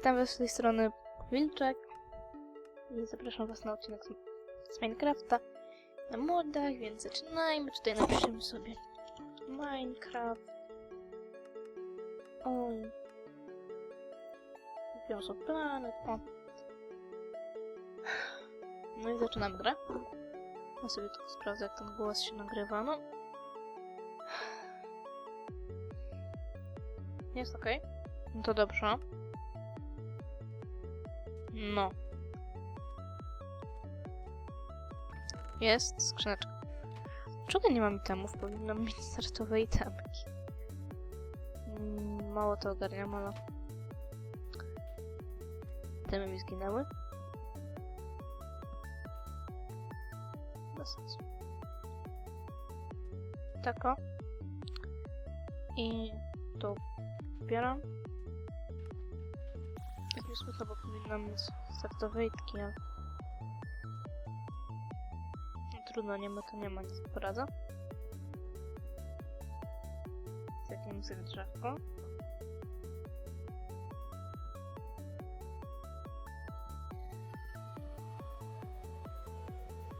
Witam was z tej strony Wilczek i zapraszam was na odcinek z, Minecrafta na modach, więc zaczynajmy. Tutaj napiszemy sobie Minecraft. O. Wiosło planet. O. No i zaczynamy grę. Ja sobie tylko sprawdzę, jak ten głos się nagrywa. No. Jest ok. No to dobrze. No. Jest skrzyneczka. Czego nie mam itemów? Powinnam mieć startowe itemki. Mm, Mało to ogarniam, ale... Itemy mi zginęły. Bez. Tako. I to ubieram. W jakiś sposób powinnam mieć. No, trudno, nie ma to nie ma, nic poradzę. Takim sobie drzewko.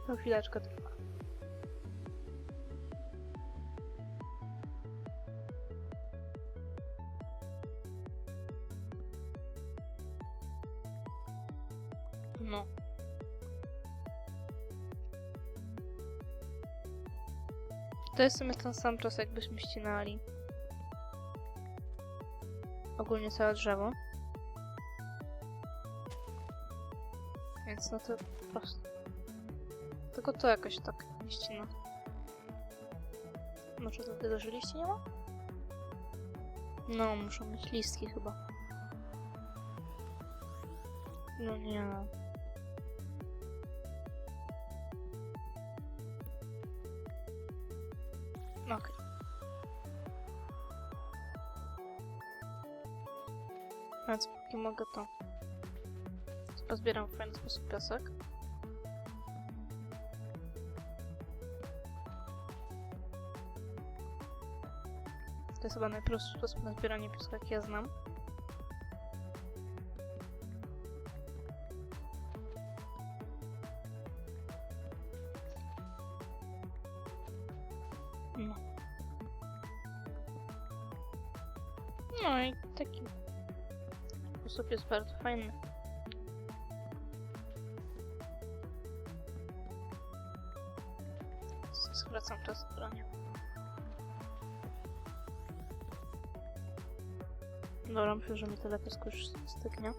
To chwileczkę trwa. To jest w sumie ten sam czas, jakbyśmy ścinali. Ogólnie całe drzewo. Więc no to po prostu. Tylko to jakoś tak nie ścina. Może dlatego, że liści nie ma? No, muszą mieć listki chyba. No nie. Więc póki mogę to pozbieram w fajny sposób piasek. To jest chyba najprostszy sposób na zbieranie piasku, jaki ja znam. No. No i taki sposób jest bardzo fajny. Skracam czas brania. Dobra, myślę, że mi tyle piasku już stygnie.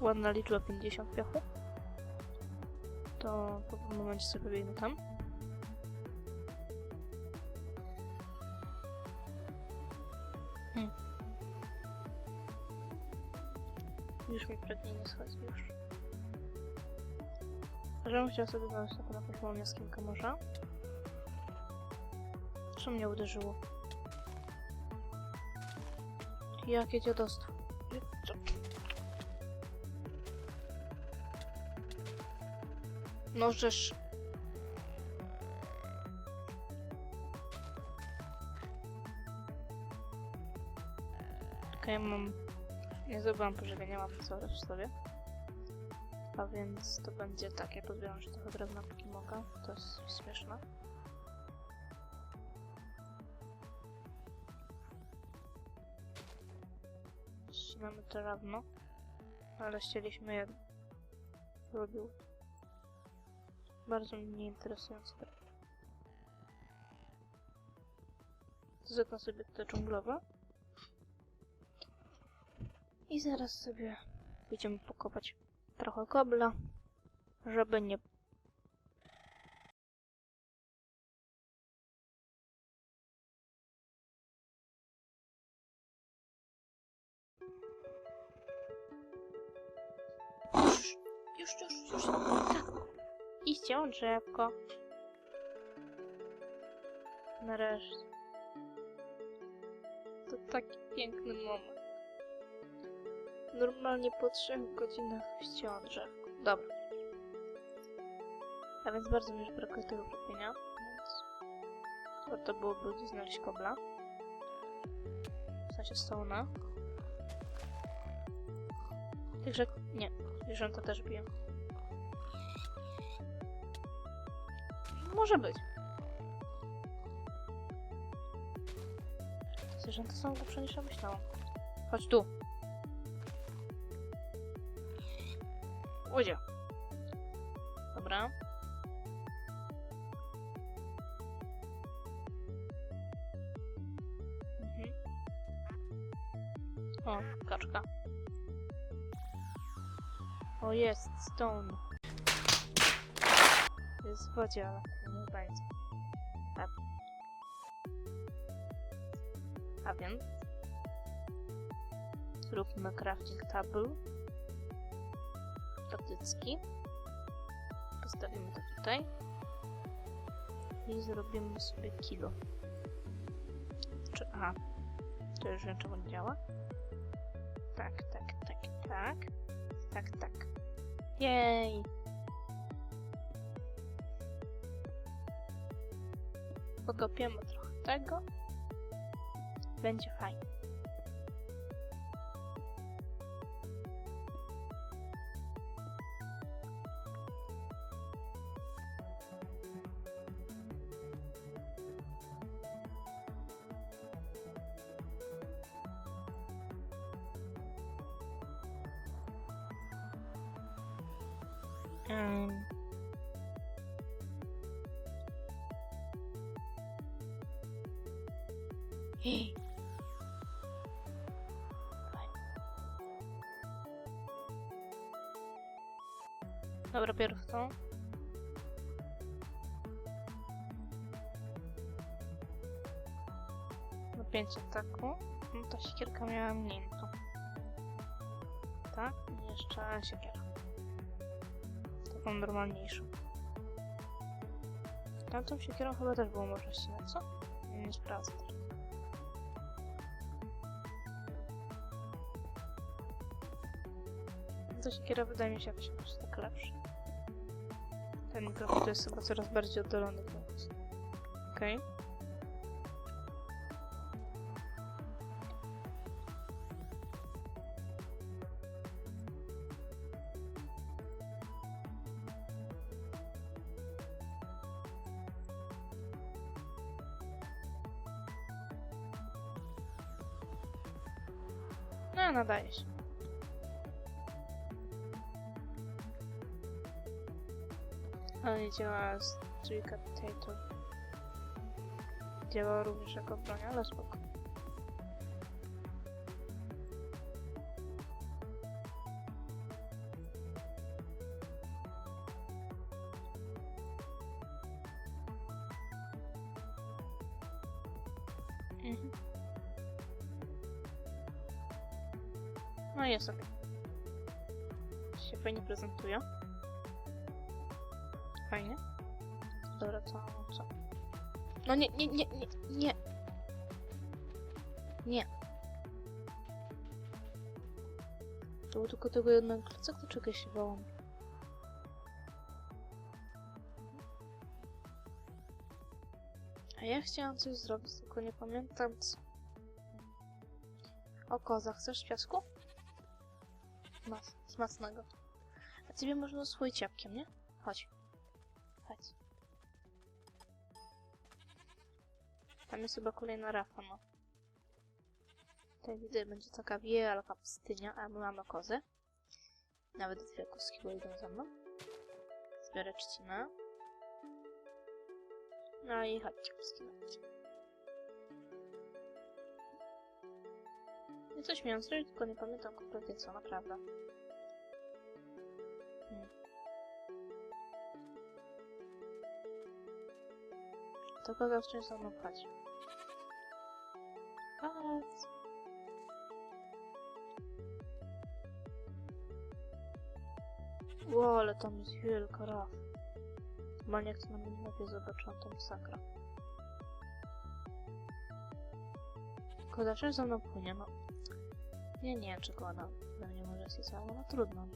Ładna liczba 50 piachu. To po pewnym momencie sobie biegnę tam. Hmm. Już mi pragnienie schodzi, już. Żebym chciała sobie znaleźć taką małą jaskинkę może. Co mnie uderzyło? Jakie dziadostwo. No żeż... Okej, mam... Nie zdobyłam pożywienia, mam w sobie. A więc to będzie tak, ja pozbieram już trochę drewna, póki mogę. To jest śmieszne. Ścinamy drewno, ale ścieliśmy je. Robił bardzo mnie nieinteresujące. Zetnę sobie te dżunglowe. I zaraz sobie pójdziemy pokopać trochę kobla, żeby nie... Już, już, już, już, tak. Iście on drzewko. Nareszcie. To taki piękny moment. Normalnie po trzech godzinach ścięłam drzewko. Dobra. A więc bardzo mi już brakuje tego pragnienia. Warto byłoby znaleźć kobla. W sensie stołna. Także nie, zwierzęta też biją. Może być. Zwierzęta są głupsze niż ja myślałam. Chodź tu. O, kaczka. O, jest, stone. Jest w nie będzie. A, a więc zróbmy crafting table. Patycki. Postawimy to tutaj. I zrobimy sobie kilo. Czy, aha. To już wiem, czemu nie działa. Tak, tak, tak, tak. Tak, tak. Jej! Pokopiemy trochę tego. Będzie fajnie. Um. Dobra, pierw to. Napięcie taku. No to siekierka miała mniej. no. Tak, i jeszcze siekiera. Taką normalniejszą. Tamtą siekierą chyba też było można ścinać, co? Nie, sprawdzę. Ta siekiera wydaje mi się jakoś tak lepsza. Ten mikrofon to jest chyba coraz bardziej oddalony. Okej. No, Ale działa z trójka potato. Działa również jako broń, ale spoko. Mhm. No jest ok. Się fajnie prezentuje. Fajnie. Dobra, co, co? No nie, nie, nie, nie, nie. Nie. To było tylko tego jednego kluca, do czego się bałam. A ja chciałam coś zrobić, tylko nie pamiętam co. O koza, chcesz piasku? Mas, smacznego. A ciebie można swój ciapkiem, nie? Chodź. Chodź. Tam jest chyba kolejna rafa, no. Tutaj widzę, będzie taka wielka pustynia, a my mamy kozę. Nawet dwie kózki, idą za mną. Zbiorę trzcinę. No i chodźcie, chodźcie. I coś miałam zrobić, tylko nie pamiętam kompletnie co, naprawdę. Hmm. To kogo w czymś za mną chodzi? Chodź. Ło, ale tam jest wielka raf. Normalnie jak to na minimapie zobaczyłam, to masakra. Koda też za mną płynie, no. Ja nie wiem, czego ona we mnie może się ale no trudno.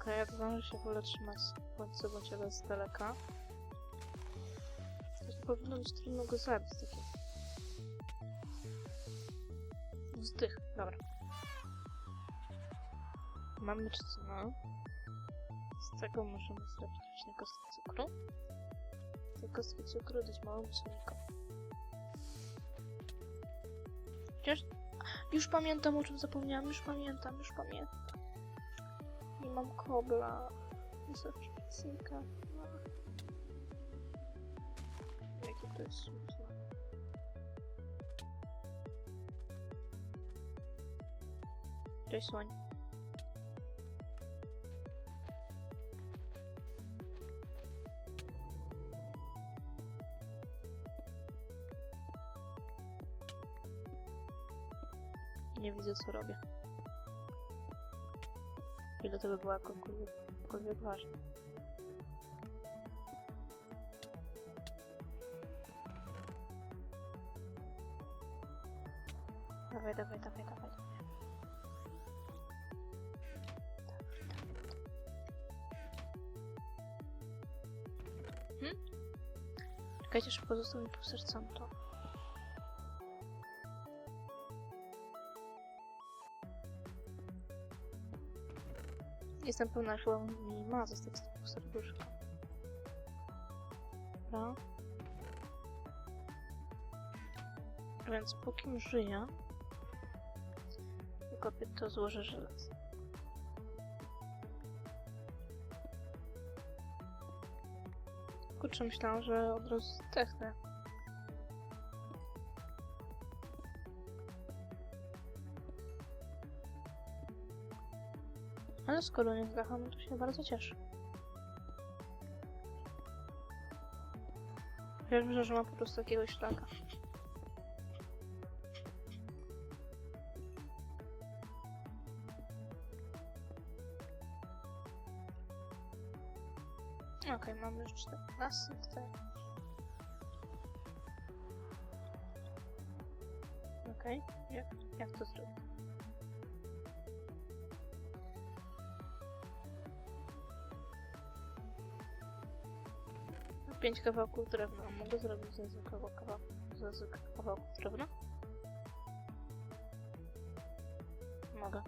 Okej, ja znam, że się wolę trzymać bądź bądź z daleka. To powinno być trudno go zabić takim. Zdych, dobra. Mamy trzcinę. Z tego możemy zrobić właśnie kostkę cukru. Tej kostki cukru dać małemu słonikom. Chociaż... Już pamiętam o czym zapomniałam, już pamiętam, już pamiętam. Mam kobla. Pacynka. Jakie to jest smutne. Cześć słoń. Nie widzę co robię. Ile to by było jakkolwiek, ważne. Dawaj, dawaj, dawaj, dawaj. Hmm? Czekajcie, szybko został mi pół serca, to... Jestem pewna, że chyba mi ma zostać serduszka. Dobra. Więc póki żyję, kopię to złożę żelazo. Kurczę, myślałam, że od razu zdechnę. Skoro nie zdecham, to się bardzo cieszę. Ja myślę, że ma po prostu jakiegoś szlaka. Okej, mamy już 14 tutaj. Okej, jak, jak to zrobić? Pięć kawałków drewna. Mogę zrobić ze zwykłego kawałku, ze zwykłego kawałku drewna? Mogę.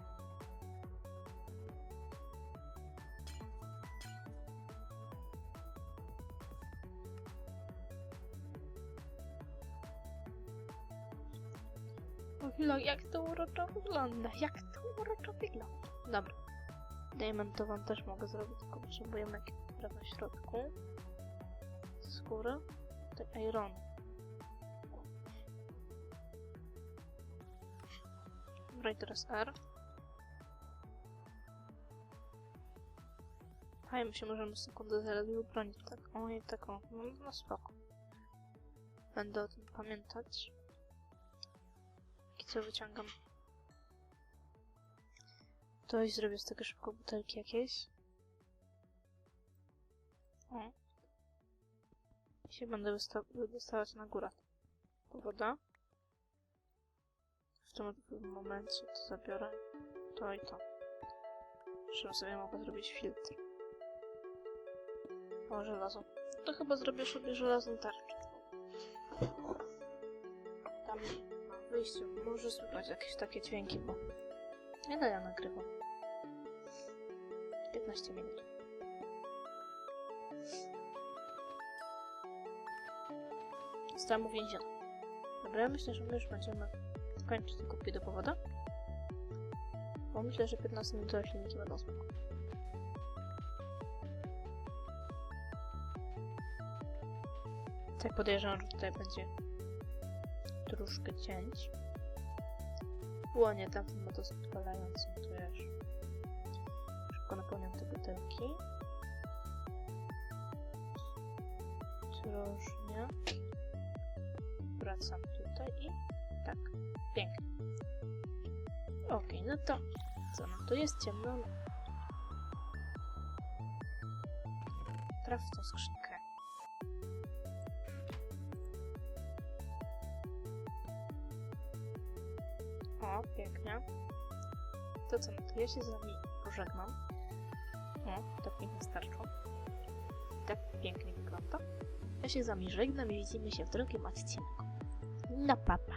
O chwila, jak to uroczo wygląda? Jak to uroczo wygląda? Dobra. Diamentową też mogę zrobić, tylko potrzebujemy jakieś drewno w środku. Skóry. Tutaj iron. Dobra, i teraz R. A my się możemy sekundę zaraz ubronić, tak? O, i taką. No, no spoko. Będę o tym pamiętać. I co wyciągam? To i zrobię z tego szybko butelki jakieś. O. Się będę wysta wystawać na górę. To woda. W tym momencie to zabiorę to i to. Żebym sobie mogła zrobić filtr. O, żelazo. To chyba zrobię sobie żelazną tarczę. Tam na wyjściu może słychać jakieś takie dźwięki, bo... Ile ja nagrywam? 15 minut. Zostałam uwięziona. Dobra, myślę, że my już będziemy kończyć tylko do powoda. Bo myślę, że 15 minut silniki będą spoko. Tak podejrzewam, że tutaj będzie troszkę cięć. Łonie tamtym motocyklejącym tu już szybko napełniam te butelki. Ostrożnie. Wracam tutaj i tak, pięknie. Okej, no to co, no to jest ciemno. Traf w tą skrzynkę. O, pięknie. To co, no to ja się z wami pożegnam. O, tak pięknie starczą. Tak pięknie wygląda. Ja się z wami żegnam i widzimy się w drugim odcinku. No papa.